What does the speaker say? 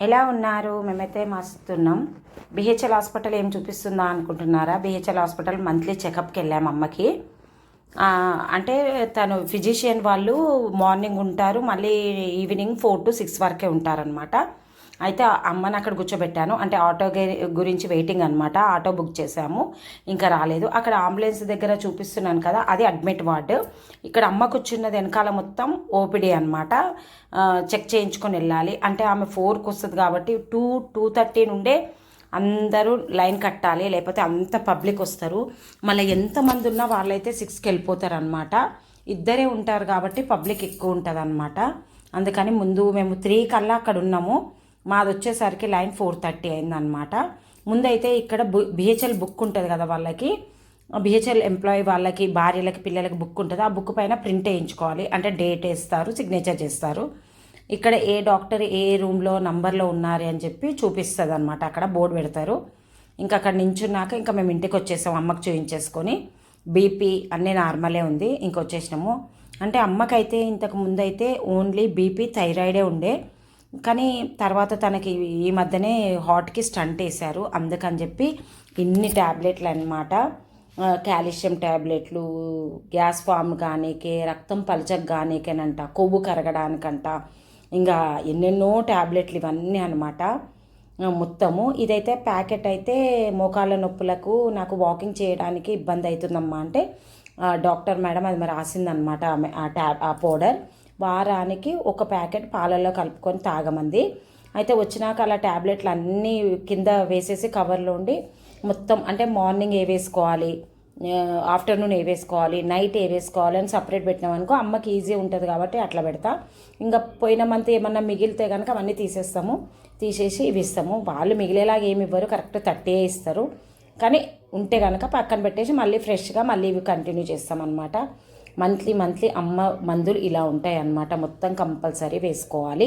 ఎలా ఉన్నారు? మేమైతే మస్తున్నాం. బిహెచ్ఎల్ హాస్పిటల్ ఏం చూపిస్తుందా అనుకుంటున్నారా? బిహెచ్ఎల్ హాస్పిటల్ మంత్లీ చెకప్కి వెళ్ళాము అమ్మకి. అంటే తను ఫిజిషియన్ వాళ్ళు మార్నింగ్ ఉంటారు మళ్ళీ ఈవినింగ్ ఫోర్ టు సిక్స్ వరకే ఉంటారనమాట అయితే అమ్మని అక్కడ కూర్చోబెట్టాను. అంటే ఆటో గురించి వెయిటింగ్ అనమాట ఆటో బుక్ చేశాము. ఇంకా రాలేదు. అక్కడ అంబులెన్స్ దగ్గర చూపిస్తున్నాను కదా అది అడ్మిట్ వార్డు. ఇక్కడ అమ్మ కూర్చున్నది వెనకాల మొత్తం ఓపీడీ అనమాట చెక్ చేయించుకొని వెళ్ళాలి. అంటే ఆమె ఫోర్కి వస్తుంది కాబట్టి టూ టూ థర్టీ నుండే అందరూ లైన్ కట్టాలి. లేకపోతే అంత పబ్లిక్ వస్తారు. మళ్ళీ ఎంతమంది ఉన్నా వాళ్ళైతే సిక్స్కి వెళ్ళిపోతారు అనమాట ఇద్దరే ఉంటారు కాబట్టి పబ్లిక్ ఎక్కువ ఉంటుంది అనమాట అందుకని ముందు మేము త్రీ కల్లా అక్కడ ఉన్నాము. మాది వచ్చేసరికి లైన్ ఫోర్ థర్టీ అయిందనమాట ముందైతే ఇక్కడ బు బిహెచ్ఎల్ బుక్ ఉంటుంది కదా వాళ్ళకి. బిహెచ్ఎల్ ఎంప్లాయీ వాళ్ళకి భార్యలకి పిల్లలకి బుక్ ఉంటుంది. ఆ బుక్ పైన ప్రింట్ వేయించుకోవాలి. అంటే డేట్ వేస్తారు సిగ్నేచర్ చేస్తారు. ఇక్కడ ఏ డాక్టర్ ఏ రూమ్లో నంబర్లో ఉన్నారు అని చెప్పి చూపిస్తుంది అనమాట అక్కడ బోర్డు పెడతారు. ఇంకా అక్కడ నించున్నాక ఇంకా మేము ఇంటికి వచ్చేసాం అమ్మకు చూపించేసుకొని బీపీ అన్నీ నార్మలే ఉంది. ఇంక వచ్చేసినాము అంటే అమ్మకైతే ఇంతకు ముందైతే ఓన్లీ బీపీ థైరాయిడే ఉండే. కానీ తర్వాత తనకి ఈ మధ్యనే హార్ట్కి స్టంట్ వేశారు. అందుకని చెప్పి ఇన్ని ట్యాబ్లెట్లు అనమాట కాల్షియం ట్యాబ్లెట్లు గ్యాస్ ఫామ్ కానీకే రక్తం పలచకు కానీకేనంట కొవ్వు కరగడానికంట ఇంకా ఎన్నెన్నో ట్యాబ్లెట్లు ఇవన్నీ అనమాట మొత్తము. ఇదైతే ప్యాకెట్ అయితే మోకాళ్ళ నొప్పులకు నాకు వాకింగ్ చేయడానికి ఇబ్బంది అవుతుందమ్మా. అంటే డాక్టర్ మేడం అది మరి రాసిందనమాట ఆమె ఆ ట్యాబ్ ఆ పౌడర్. వారానికి ఒక ప్యాకెట్ పాలల్లో కలుపుకొని తాగమంది. అయితే వచ్చినాక అలా ట్యాబ్లెట్లు అన్నీ కింద వేసేసి కవర్లో ఉండి మొత్తం అంటే మార్నింగ్ ఏ వేసుకోవాలి ఆఫ్టర్నూన్ ఏ వేసుకోవాలి నైట్ ఏ వేసుకోవాలి అని సపరేట్ పెట్టినామనుకో అమ్మకి ఈజీ ఉంటుంది కాబట్టి అట్లా పెడతా. ఇంకా పోయిన మంత్ ఏమన్నా మిగిలితే కనుక అవన్నీ తీసేస్తాము. తీసేసి ఇవి ఇస్తాము. వాళ్ళు మిగిలేలాగా ఏమి ఇవ్వరు కరెక్ట్ థర్టీ ఇస్తారు. కానీ ఉంటే కనుక పక్కన పెట్టేసి మళ్ళీ ఫ్రెష్గా మళ్ళీ ఇవి కంటిన్యూ చేస్తామన్నమాట. మంత్లీ మంత్లీ అమ్మ మందులు ఇలా ఉంటాయి అన్నమాట మొత్తం కంపల్సరీ వేసుకోవాలి.